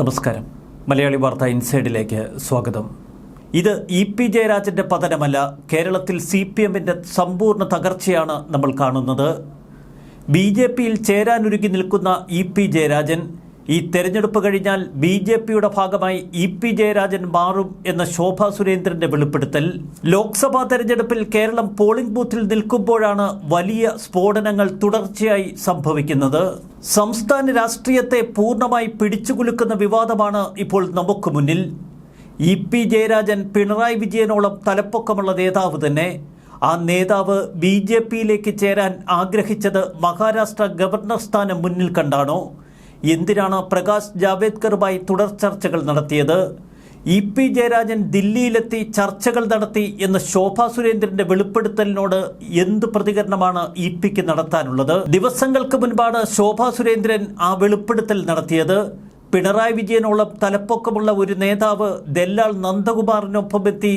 നമസ്കാരം. മലയാളി വാർത്ത ഇൻസൈഡിലേക്ക് സ്വാഗതം. ഇത് ഇ പി ജയരാജന്റെ പതനമല്ല കേരളത്തിൽ സി പി എമ്മിന്റെ സമ്പൂർണ തകർച്ചയാണ് നമ്മൾ കാണുന്നത്. ബി ജെ പിയിൽ ചേരാനൊരുങ്ങി നിൽക്കുന്ന ഇ പി ജയരാജൻ ഈ തെരഞ്ഞെടുപ്പ് കഴിഞ്ഞാൽ ബി ജെ പിയുടെ ഭാഗമായി ഇ പി ജയരാജൻ മാറും എന്ന ശോഭാ സുരേന്ദ്രന്റെ വെളിപ്പെടുത്തൽ. ലോക്സഭാ തെരഞ്ഞെടുപ്പിൽ കേരളം പോളിംഗ് ബൂത്തിൽ നിൽക്കുമ്പോഴാണ് വലിയ സ്ഫോടനങ്ങൾ തുടർച്ചയായി സംഭവിക്കുന്നത്. സംസ്ഥാന രാഷ്ട്രീയത്തെ പൂർണമായി പിടിച്ചുകുലുക്കുന്ന വിവാദമാണ് ഇപ്പോൾ നമുക്ക് മുന്നിൽ. ഇ പി ജയരാജൻ പിണറായി വിജയനോളം തലപ്പൊക്കമുള്ള നേതാവ് തന്നെ. ആ നേതാവ് ബി ജെ പിയിലേക്ക് ചേരാൻ ആഗ്രഹിച്ചത് മഹാരാഷ്ട്ര ഗവർണർ സ്ഥാനം മുന്നിൽ കണ്ടാണോ? എന്തിനാണ് പ്രകാശ് ജാവേദ്കറുമായി തുടർ ചർച്ചകൾ നടത്തിയത്? ഇ പി ജയരാജൻ ദില്ലിയിലെത്തി ചർച്ചകൾ നടത്തി എന്ന ശോഭാ സുരേന്ദ്രന്റെ വെളിപ്പെടുത്തലിനോട് എന്ത് പ്രതികരണമാണ് ഇ പിക്ക് നടത്താനുള്ളത്? ദിവസങ്ങൾക്ക് മുൻപാണ് ശോഭാ സുരേന്ദ്രൻ ആ വെളിപ്പെടുത്തൽ നടത്തിയത്. പിണറായി വിജയനോളം തലപ്പൊക്കമുള്ള ഒരു നേതാവ് ദല്ലാൾ നന്ദകുമാറിനൊപ്പമെത്തി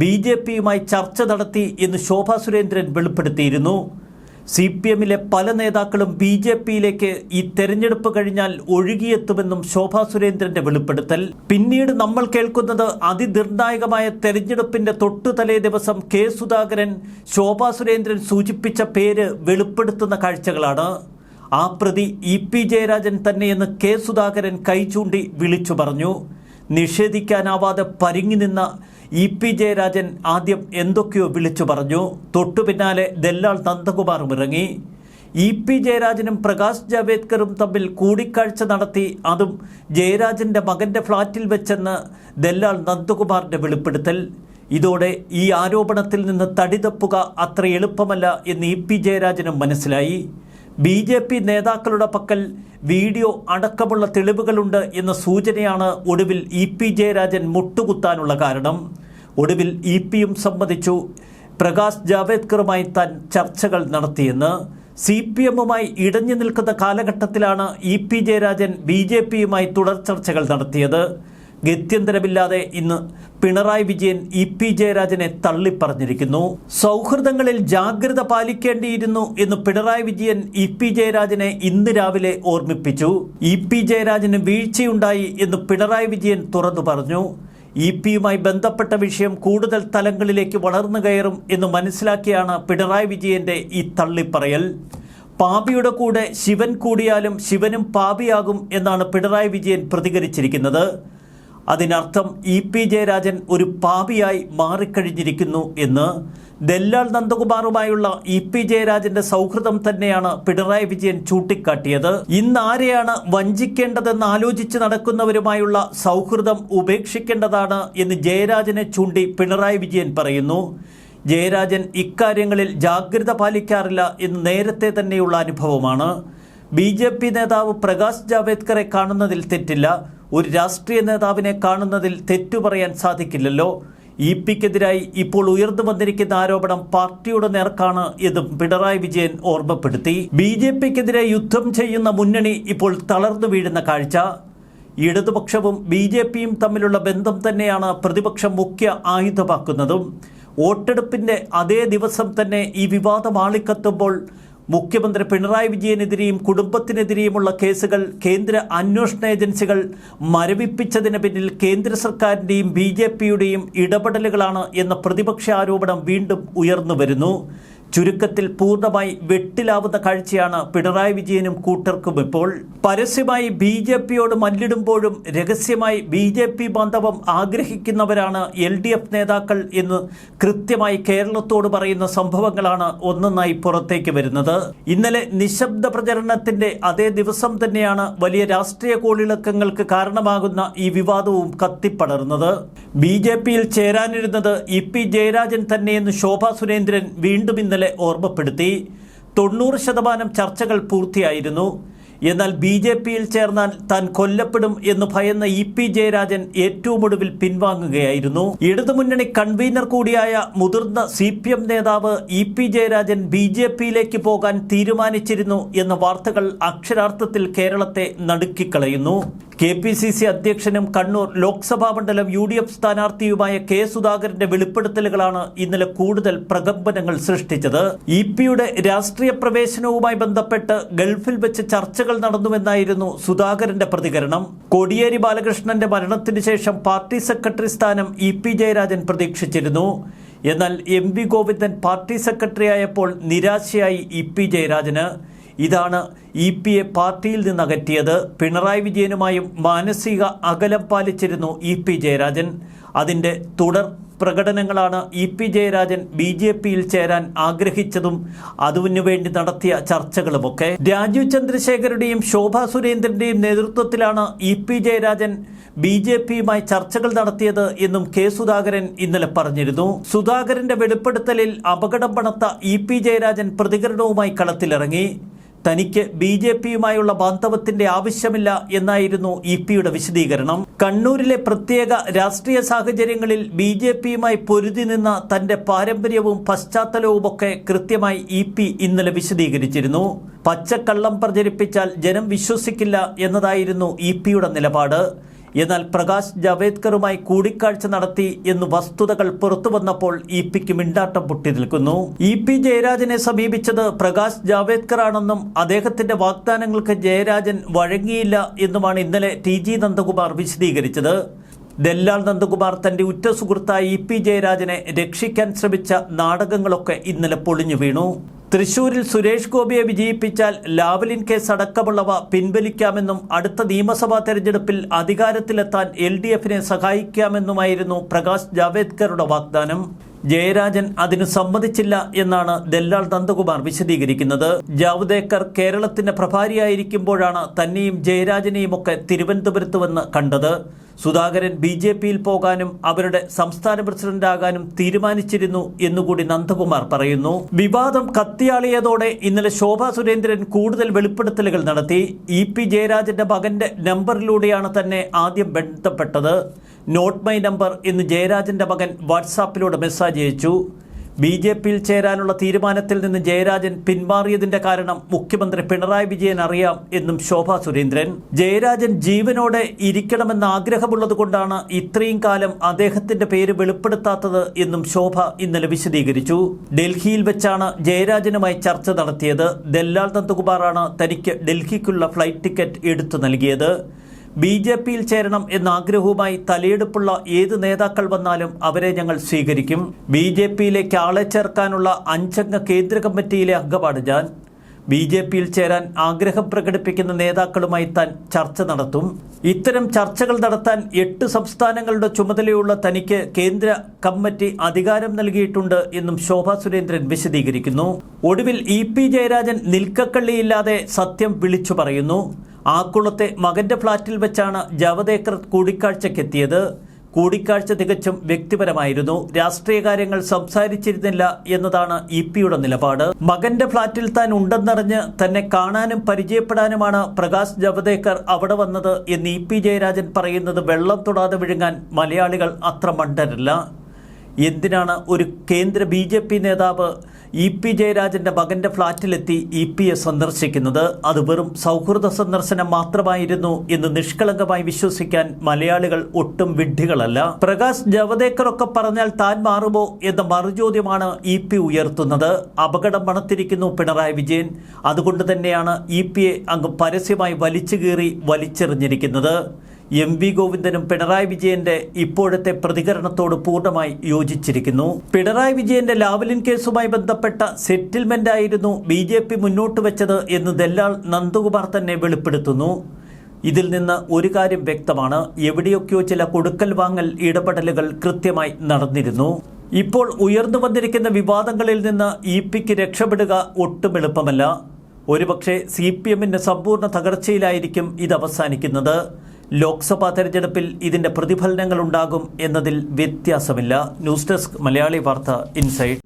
ബി ജെ പിയുമായി ചർച്ച നടത്തി എന്ന് ശോഭാ സുരേന്ദ്രൻ വെളിപ്പെടുത്തിയിരുന്നു. സി പി എമ്മിലെ പല നേതാക്കളും ബി ജെ പിയിലേക്ക് ഈ തെരഞ്ഞെടുപ്പ് കഴിഞ്ഞാൽ ഒഴുകിയെത്തുമെന്നും ശോഭാ സുരേന്ദ്രന്റെ വെളിപ്പെടുത്തൽ. പിന്നീട് നമ്മൾ കേൾക്കുന്നത് അതിനിർണായകമായ തെരഞ്ഞെടുപ്പിന്റെ തൊട്ടു തലേ ദിവസം കെ സുധാകരൻ ശോഭാ സുരേന്ദ്രൻ സൂചിപ്പിച്ച പേര് വെളിപ്പെടുത്തുന്ന കാഴ്ചകളാണ്. ആ പ്രതി ഇ പി ജയരാജൻ തന്നെയെന്ന് കെ സുധാകരൻ കൈ ചൂണ്ടി വിളിച്ചു പറഞ്ഞു. നിഷേധിക്കാനാവാതെ പരിങ്ങി നിന്ന ഇ പി ജയരാജൻ ആദ്യം എന്തൊക്കെയോ വിളിച്ചു പറഞ്ഞു. തൊട്ടു പിന്നാലെ ദല്ലാൾ നന്ദകുമാറും ഇറങ്ങി. ഇ പി ജയരാജനും പ്രകാശ് ജാവേദ്കറും തമ്മിൽ കൂടിക്കാഴ്ച നടത്തി. അതും ജയരാജന്റെ മകന്റെ ഫ്ളാറ്റിൽ വെച്ചെന്ന് ദല്ലാൾ നന്ദകുമാറിന്റെ വെളിപ്പെടുത്തൽ. ഇതോടെ ഈ ആരോപണത്തിൽ നിന്ന് തടിതപ്പുക അത്ര എളുപ്പമല്ല എന്ന് ഇ പി ജയരാജനും മനസ്സിലായി. ബി ജെ പി നേതാക്കളുടെ പക്കൽ വീഡിയോ അടക്കമുള്ള തെളിവുകളുണ്ട് എന്ന സൂചനയാണ് ഒടുവിൽ ഇ പി ജയരാജൻ മുട്ടുകുത്താനുള്ള കാരണം. ഒടുവിൽ ഇ പിയും സംബന്ധിച്ചു പ്രകാശ് ജാവേദ്കറുമായി താൻ ചർച്ചകൾ നടത്തിയെന്ന്. സി പി എമ്മുമായി ഇടഞ്ഞു നിൽക്കുന്ന കാലഘട്ടത്തിലാണ് E P Jayarajan B J പിയുമായി തുടർ ചർച്ചകൾ നടത്തിയത്. ഗത്യന്തരമില്ലാതെ ഇന്ന് പിണറായി വിജയൻ ഇ പി ജയരാജനെ തള്ളിപ്പറഞ്ഞിരിക്കുന്നു. സൗഹൃദങ്ങളിൽ ജാഗ്രത പാലിക്കേണ്ടിയിരുന്നു എന്ന് പിണറായി വിജയൻ ഇ പി ജയരാജനെ ഇന്ന് രാവിലെ ഓർമ്മിപ്പിച്ചു. ഇ പി ജയരാജന് വീഴ്ചയുണ്ടായി എന്ന് പിണറായി വിജയൻ തുറന്നു പറഞ്ഞു. ഇ പിയുമായി ബന്ധപ്പെട്ട വിഷയം കൂടുതൽ തലങ്ങളിലേക്ക് വളർന്നു കയറും എന്ന് മനസ്സിലാക്കിയാണ് പിണറായി വിജയന്റെ ഈ തള്ളിപ്പറയൽ. പാപിയുടെ കൂടെ ശിവൻ കൂടിയാലും ശിവനും പാപിയാകും എന്നാണ് പിണറായി വിജയൻ പ്രതികരിച്ചിരിക്കുന്നത്. അതിനർത്ഥം ഇ പി ജയരാജൻ ഒരു പാപിയായി മാറിക്കഴിഞ്ഞിരിക്കുന്നു എന്ന് ദല്ലാൽ നന്ദകുമാറുമായുള്ള ഇ പി ജയരാജന്റെ സൗഹൃദം തന്നെയാണ് പിണറായി വിജയൻ ചൂണ്ടിക്കാട്ടിയത്. ഇന്ന് ആരെയാണ് വഞ്ചിക്കേണ്ടതെന്ന് ആലോചിച്ച് നടക്കുന്നവരുമായുള്ള സൗഹൃദം ഉപേക്ഷിക്കേണ്ടതാണ് എന്ന് ജയരാജനെ ചൂണ്ടി പിണറായി വിജയൻ പറയുന്നു. ജയരാജൻ ഇക്കാര്യങ്ങളിൽ ജാഗ്രത പാലിക്കാറില്ല എന്ന് നേരത്തെ തന്നെയുള്ള അനുഭവമാണ്. ബി നേതാവ് പ്രകാശ് ജാവേദ്കറെ കാണുന്നതിൽ തെറ്റില്ല. ഒരു രാഷ്ട്രീയ നേതാവിനെ കാണുന്നതിൽ തെറ്റു പറയാൻ സാധിക്കില്ലല്ലോ. ഇ പിക്കെതിരായി ഇപ്പോൾ ഉയർന്നു വന്നിരിക്കുന്ന ആരോപണം പാർട്ടിയുടെ നേർക്കാണ് എന്നും പിണറായി വിജയൻ ഓർമ്മപ്പെടുത്തി. ബി ജെ പിക്കെതിരെ യുദ്ധം ചെയ്യുന്ന മുന്നണി ഇപ്പോൾ തളർന്നു വീഴുന്ന കാഴ്ച. ഇടതുപക്ഷവും ബി ജെ പിയും തമ്മിലുള്ള ബന്ധം തന്നെയാണ് പ്രതിപക്ഷം മുഖ്യ ആയുധമാക്കുന്നതും. വോട്ടെടുപ്പിന്റെ അതേ ദിവസം തന്നെ ഈ വിവാദം ആളിക്കത്തുമ്പോൾ മുഖ്യമന്ത്രി പിണറായി വിജയനെതിരെയും കുടുംബത്തിനെതിരെയുമുള്ള കേസുകൾ കേന്ദ്ര അന്വേഷണ ഏജൻസികൾ മരവിപ്പിച്ചതിന് പിന്നിൽ കേന്ദ്ര സർക്കാരിന്റെയും ബി ഇടപെടലുകളാണ് എന്ന പ്രതിപക്ഷ ആരോപണം വീണ്ടും ഉയർന്നു വരുന്നു. ചുരുക്കത്തിൽ പൂർണമായി വെട്ടിലാവുന്ന കാഴ്ചയാണ് പിണറായി വിജയനും കൂട്ടർക്കും ഇപ്പോൾ. പരസ്യമായി ബി ജെ പിയോട് മല്ലിടുമ്പോഴും രഹസ്യമായി ബി ജെ പി ബാന്ധവം ആഗ്രഹിക്കുന്നവരാണ് എൽ ഡി എഫ് നേതാക്കൾ എന്ന് കൃത്യമായി കേരളത്തോട് പറയുന്ന സംഭവങ്ങളാണ് ഒന്നൊന്നായി പുറത്തേക്ക് വരുന്നത്. ഇന്നലെ നിശബ്ദ പ്രചരണത്തിന്റെ അതേ ദിവസം തന്നെയാണ് വലിയ രാഷ്ട്രീയ കോളിളക്കങ്ങൾക്ക് കാരണമാകുന്ന ഈ വിവാദവും കത്തിപ്പടർന്നത്. ബി ജെ പിയിൽ ചേരാനിരുന്നത് ഇ പി ജയരാജൻ തന്നെയെന്ന് ശോഭാ സുരേന്ദ്രൻ വീണ്ടും ഇന്നലെ ഓർമ്മപ്പെടുത്തി തൊണ്ണൂറ് ശതമാനം ചർച്ചകൾ പൂർത്തിയായിരുന്നു. എന്നാൽ ബി ജെ പിയിൽ ചേർന്നാൽ താൻ കൊല്ലപ്പെടും എന്ന് ഭയന്ന ഇ പി ജയരാജൻ ഏറ്റവും ഒടുവിൽ പിൻവാങ്ങുകയായിരുന്നു. ഇടതുമുന്നണി കൺവീനർ കൂടിയായ മുതിർന്ന സി പി എം നേതാവ് E P Jayarajan B J പിയിലേക്ക് പോകാൻ തീരുമാനിച്ചിരുന്നു എന്ന വാർത്തകൾ അക്ഷരാർത്ഥത്തിൽ കേരളത്തെ നടുക്കിക്കളയുന്നു. കെ പി സി സി അധ്യക്ഷനും കണ്ണൂർ ലോക്സഭാ മണ്ഡലം യു ഡി എഫ് സ്ഥാനാർത്ഥിയുമായ കെ സുധാകരന്റെ വെളിപ്പെടുത്തലുകളാണ് ഇന്നലെ കൂടുതൽ പ്രകമ്പനങ്ങൾ സൃഷ്ടിച്ചത്. ഇ പിയുടെ രാഷ്ട്രീയ പ്രവേശനവുമായി ബന്ധപ്പെട്ട് ഗൾഫിൽ വെച്ച് ചർച്ചകൾ നടന്നുവെന്നായിരുന്നു സുധാകരന്റെ പ്രതികരണം. കോടിയേരി ബാലകൃഷ്ണന്റെ മരണത്തിന് ശേഷം പാർട്ടി സെക്രട്ടറി സ്ഥാനം ഇ പി ജയരാജൻ പ്രതീക്ഷിച്ചിരുന്നു. എന്നാൽ M V Govindan party secretary ആയപ്പോൾ നിരാശയായി ഇ പി ജയരാജന്. ഇതാണ് ഇ പി എ പാർട്ടിയിൽ നിന്ന് അകറ്റിയത് പിണറായി വിജയനുമായും മാനസിക അകലം പാലിച്ചിരുന്നു ഇ പി ജയരാജൻ. അതിന്റെ തുടർ പ്രകടനങ്ങളാണ് E P Jayarajan B J പിയിൽ ചേരാൻ ആഗ്രഹിച്ചതും അതിനുവേണ്ടി നടത്തിയ ചർച്ചകളുമൊക്കെ. രാജീവ് ചന്ദ്രശേഖരുടെയും ശോഭാ സുരേന്ദ്രന്റെയും നേതൃത്വത്തിലാണ് E P Jayarajan B J പിയുമായി ചർച്ചകൾ നടത്തിയത് എന്നും കെ സുധാകരൻ ഇന്നലെ പറഞ്ഞിരുന്നു. സുധാകരന്റെ വെളിപ്പെടുത്തലിൽ അപകടം പണത്ത ഇ പി ജയരാജൻ പ്രതികരണവുമായി കളത്തിലിറങ്ങി. തനിക്ക് ബി ജെ പിയുമായുള്ള ബാന്ധവത്തിന്റെ ആവശ്യമില്ല എന്നായിരുന്നു ഇ പിയുടെ വിശദീകരണം. കണ്ണൂരിലെ പ്രത്യേക രാഷ്ട്രീയ സാഹചര്യങ്ങളിൽ ബി ജെ പിയുമായി പൊരുതി നിന്ന തന്റെ പാരമ്പര്യവും പശ്ചാത്തലവുമൊക്കെ കൃത്യമായി ഇ പി ഇന്നലെ വിശദീകരിച്ചിരുന്നു. പച്ചക്കള്ളം പ്രചരിപ്പിച്ചാൽ ജനം വിശ്വസിക്കില്ല എന്നതായിരുന്നു ഇ പിയുടെ നിലപാട്. എന്നാൽ പ്രകാശ് ജാവേദ്കറുമായി കൂടിക്കാഴ്ച നടത്തി എന്ന് വസ്തുതകൾ പുറത്തു വന്നപ്പോൾ ഇ പിക്ക് മിണ്ടാട്ടം പൊട്ടി നിൽക്കുന്നു. ഇ പി ജയരാജനെ സമീപിച്ചത് പ്രകാശ് ജാവേദ്കർ ആണെന്നും അദ്ദേഹത്തിന്റെ വാഗ്ദാനങ്ങൾക്ക് ജയരാജൻ വഴങ്ങിയില്ല എന്നുമാണ് ഇന്നലെ ടി ജി നന്ദകുമാർ വിശദീകരിച്ചത്. ദല്ലാൽ നന്ദകുമാർ തന്റെ ഉറ്റ സുഹൃത്തായ ഇ പി ജയരാജനെ രക്ഷിക്കാൻ ശ്രമിച്ച നാടകങ്ങളൊക്കെ ഇന്നലെ പൊളിഞ്ഞു വീണു. തൃശൂരിൽ സുരേഷ് ഗോപിയെ വിജയിപ്പിച്ചാൽ ലാവലിൻ കേസ് അടക്കമുള്ളവ പിൻവലിക്കാമെന്നും അടുത്ത നിയമസഭാ തെരഞ്ഞെടുപ്പിൽ അധികാരത്തിലെത്താൻ എൽ ഡി എഫിനെ സഹായിക്കാമെന്നുമായിരുന്നു പ്രകാശ് ജാവേദ്കറുടെ വാഗ്ദാനം. ജയരാജൻ അതിനു സമ്മതിച്ചില്ല എന്നാണ് ദല്ലാൾ നന്ദകുമാർ വിശദീകരിക്കുന്നത്. ജാവ്ദേക്കർ കേരളത്തിന്റെ പ്രഭാരിയായിരിക്കുമ്പോഴാണ് തന്നെയും ജയരാജനെയും ഒക്കെ കണ്ടത്. സുധാകരൻ ബി ജെ പിയിൽ പോകാനും അവരുടെ സംസ്ഥാന പ്രസിഡന്റാകാനും തീരുമാനിച്ചിരുന്നു എന്നുകൂടി നന്ദകുമാർ പറയുന്നു. വിവാദം കത്തിയാളിയതോടെ ഇന്നലെ ശോഭാ സുരേന്ദ്രൻ കൂടുതൽ വെളിപ്പെടുത്തലുകൾ നടത്തി. ഇ പി ജയരാജന്റെ മകന്റെ നമ്പറിലൂടെയാണ് തന്നെ ആദ്യം ബന്ധപ്പെട്ടത്. നോട്ട് മൈ നമ്പർ എന്ന് ജയരാജന്റെ മകൻ വാട്സാപ്പിലൂടെ മെസ്സേജ് അയച്ചു. ബി ജെ പിയിൽ ചേരാനുള്ള തീരുമാനത്തിൽ നിന്ന് ജയരാജൻ പിന്മാറിയതിന്റെ കാരണം മുഖ്യമന്ത്രി പിണറായി വിജയൻ അറിയാം എന്നും ശോഭാ സുരേന്ദ്രൻ. ജയരാജൻ ജീവനോടെ ഇരിക്കണമെന്ന ആഗ്രഹമുള്ളതുകൊണ്ടാണ് ഇത്രയും കാലം അദ്ദേഹത്തിന്റെ പേര് വെളിപ്പെടുത്താത്തത് എന്നും ശോഭ ഇന്നലെ വിശദീകരിച്ചു. ഡൽഹിയിൽ വെച്ചാണ് ജയരാജനുമായി ചർച്ച നടത്തിയത്. ദല്ലാൽ നന്ദകുമാറാണ് തനിക്ക് ഡൽഹിക്കുള്ള ഫ്ലൈറ്റ് ടിക്കറ്റ് എടുത്തു നൽകിയത്. ബി ജെ പിയിൽ ചേരണം എന്ന ആഗ്രഹവുമായി തലയെടുപ്പുള്ള ഏത് നേതാക്കൾ വന്നാലും അവരെ ഞങ്ങൾ സ്വീകരിക്കും. ബി ജെ പിയിലേക്ക് ആളെ ചേർക്കാനുള്ള അഞ്ചംഗ കേന്ദ്ര കമ്മിറ്റിയിലെ അംഗമാണ് ഞാൻ. ബി ജെ പിയിൽ ചേരാൻ ആഗ്രഹം പ്രകടിപ്പിക്കുന്ന നേതാക്കളുമായി താൻ ചർച്ച നടത്തും. ഇത്തരം ചർച്ചകൾ നടത്താൻ എട്ട് സംസ്ഥാനങ്ങളുടെ ചുമതലയുള്ള തനിക്ക് കേന്ദ്ര കമ്മിറ്റി അധികാരം നൽകിയിട്ടുണ്ട് എന്നും ശോഭാ സുരേന്ദ്രൻ വിശദീകരിക്കുന്നു. ഒടുവിൽ ഇ പി ജയരാജൻ നിൽക്കക്കള്ളിയില്ലാതെ സത്യം വിളിച്ചു പറയുന്നു. ആക്കുളത്തെ മകന്റെ ഫ്ളാറ്റിൽ വെച്ചാണ് ജാവദേക്കർ കൂടിക്കാഴ്ചയ്ക്കെത്തിയത് കൂടിക്കാഴ്ച തികച്ചും വ്യക്തിപരമായിരുന്നു. രാഷ്ട്രീയ കാര്യങ്ങൾ സംസാരിച്ചിരുന്നില്ല എന്നതാണ് ഇ പിയുടെ നിലപാട്. മകന്റെ ഫ്ളാറ്റിൽ താൻ ഉണ്ടെന്നറിഞ്ഞ് തന്നെ കാണാനും പരിചയപ്പെടാനുമാണ് പ്രകാശ് ജവദേക്കർ അവിടെ വന്നത് എന്ന് ഇ പി ജയരാജൻ പറയുന്നത് വെള്ളം തൊടാതെ വിഴുങ്ങാൻ മലയാളികൾ അത്ര മണ്ടരല്ല. എന്തിനാണ് ഒരു കേന്ദ്ര ബി ജെ പി നേതാവ് ഇ പി ജയരാജന്റെ മകന്റെ ഫ്ളാറ്റിലെത്തി ഇ പി എ സന്ദർശിക്കുന്നത്? അത് വെറും സൗഹൃദ സന്ദർശനം മാത്രമായിരുന്നു എന്ന് നിഷ്കളങ്കമായി വിശ്വസിക്കാൻ മലയാളികൾ ഒട്ടും വിഡ്ഢികളല്ല. പ്രകാശ് ജവദേക്കർ ഒക്കെ പറഞ്ഞാൽ താൻ മാറുമോ എന്ന മറുചോദ്യമാണ് ഇ പി ഉയർത്തുന്നത്. അപകടം മണത്തിരിക്കുന്നു പിണറായി വിജയൻ. അതുകൊണ്ട് തന്നെയാണ് ഇ പി എ അങ്ങ് പരസ്യമായി വലിച്ചു കീറി വലിച്ചെറിഞ്ഞിരിക്കുന്നത്. എം വി ഗോവിന്ദനും പിണറായി വിജയന്റെ ഇപ്പോഴത്തെ പ്രതികരണത്തോട് പൂർണമായി യോജിച്ചിരിക്കുന്നു. പിണറായി വിജയന്റെ ലാവലിൻ കേസുമായി ബന്ധപ്പെട്ട സെറ്റിൽമെന്റ് ആയിരുന്നു ബി ജെ പി മുന്നോട്ട് വെച്ചത് എന്ന് ദല്ലാൾ നന്ദകുമാർ തന്നെ വെളിപ്പെടുത്തുന്നു. ഇതിൽ നിന്ന് ഒരു കാര്യം വ്യക്തമാണ്. എവിടെയൊക്കെയോ ചില കൊടുക്കൽ വാങ്ങൽ ഇടപെടലുകൾ കൃത്യമായി നടന്നിരുന്നു. ഇപ്പോൾ ഉയർന്നു വന്നിരിക്കുന്ന വിവാദങ്ങളിൽ നിന്ന് ഇ പിക്ക് രക്ഷപ്പെടുക ഒട്ടും എളുപ്പമല്ല. ഒരുപക്ഷെ സി പി എമ്മിന്റെ സമ്പൂർണ തകർച്ചയിലായിരിക്കും ഇത് അവസാനിക്കുന്നത്. ലോക്സഭാ തെരഞ്ഞെടുപ്പിൽ ഇതിന്റെ പ്രതിഫലനങ്ങൾ ഉണ്ടാകും എന്നതിൽ വ്യത്യാസമില്ല. ന്യൂസ് ഡെസ്ക് മലയാളി വാർത്ത ഇൻസൈഡ്.